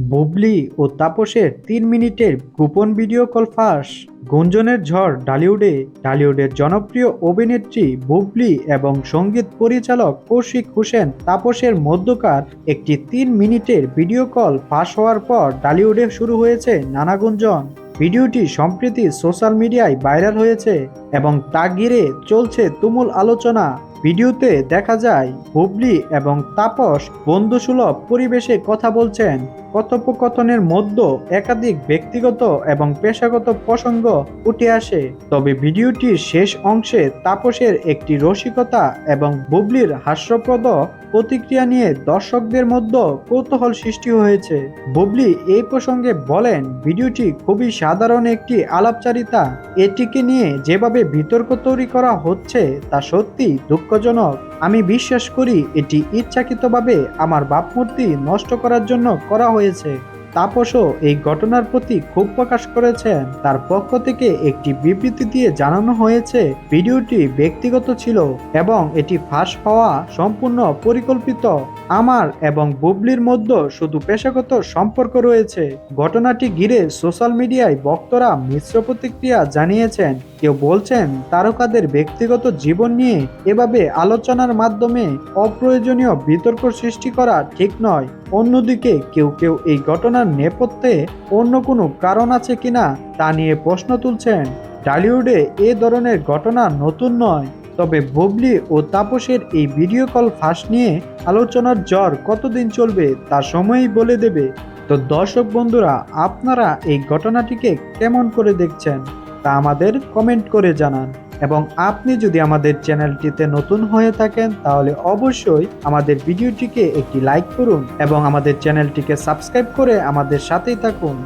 বুবলি ও তাপসের তিন মিনিটের গোপন ভিডিও কল ফাঁস। গুঞ্জনের ঝড় ডালিউডে। ডালিউডের জনপ্রিয় অভিনেত্রী বুবলি এবং সংগীত পরিচালক কৌশিক হোসেন তাপসের মধ্যকার একটি তিন মিনিটের ভিডিও কল ফাঁস হওয়ার পর ডালিউডে শুরু হয়েছে নানা গুঞ্জন। ভিডিওটি সম্প্রতি সোশ্যাল মিডিয়ায় ভাইরাল হয়েছে এবং তা ঘিরে চলছে তুমুল আলোচনা। ভিডিওতে দেখা যায়, হুবলি এবং তাপস বন্ধুসুলভ পরিবেশে কথা বলছেন। কথোপকথনের মধ্যে একাধিক ব্যক্তিগত এবং পেশাগত প্রসঙ্গ উঠে আসে। তবে ভিডিওটির শেষ অংশে তাপসের একটি রসিকতা এবং বুবলির হাস্যপ্রদ প্রতিক্রিয়া নিয়ে দর্শকদের মধ্যে কৌতূহল সৃষ্টি হয়েছে। বুবলি এই প্রসঙ্গে বলেন, ভিডিওটি খুবই সাধারণ একটি আলাপচারিতা। এটিকে নিয়ে যেভাবে বিতর্ক তৈরি করা হচ্ছে, তা সত্যি দুঃখজনক। আমি বিশ্বাস করি, এটি ইচ্ছাকৃতভাবে আমার বাপমূর্তি নষ্ট করার জন্য করা হয়েছে। তাপসও এই ঘটনার প্রতি ক্ষোভ প্রকাশ করেছেন। তার পক্ষ থেকে একটি বিবৃতি দিয়ে জানানো হয়েছে, ভিডিওটি ব্যক্তিগত ছিল এবং এটি ফাঁস হওয়া সম্পূর্ণ পরিকল্পিত। আমার এবং বুবলির মধ্যে শুধু পেশাগত সম্পর্ক রয়েছে। ঘটনাটি ঘিরে সোশ্যাল মিডিয়ায় বক্তরা মিশ্র প্রতিক্রিয়া জানিয়েছেন। কেউ বলছেন, তারকাদের ব্যক্তিগত জীবন নিয়ে এভাবে আলোচনার মাধ্যমে অপ্রয়োজনীয় বিতর্ক সৃষ্টি করা ঠিক নয়। অন্যদিকে কেউ কেউ এই ঘটনার নেপথ্যে অন্য কোনো কারণ আছে কিনা তা নিয়ে প্রশ্ন তুলছেন। ডালিউডে এ ধরনের ঘটনা নতুন নয়। তবে বুবলি ও তাপসের এই ভিডিও কল ফাঁস নিয়ে আলোচনার জ্বর কতদিন চলবে তা সময়ই বলে দেবে। তো দর্শক বন্ধুরা, আপনারা এই ঘটনাটিকে কেমন করে দেখছেন তা আমাদের কমেন্ট করে জানান। এবং আপনি যদি আমাদের চ্যানেলটিতে নতুন হয়ে থাকেন, তাহলে অবশ্যই আমাদের ভিডিওটিকে একটি লাইক করুন এবং আমাদের চ্যানেলটিকে সাবস্ক্রাইব করে আমাদের সাথেই থাকুন।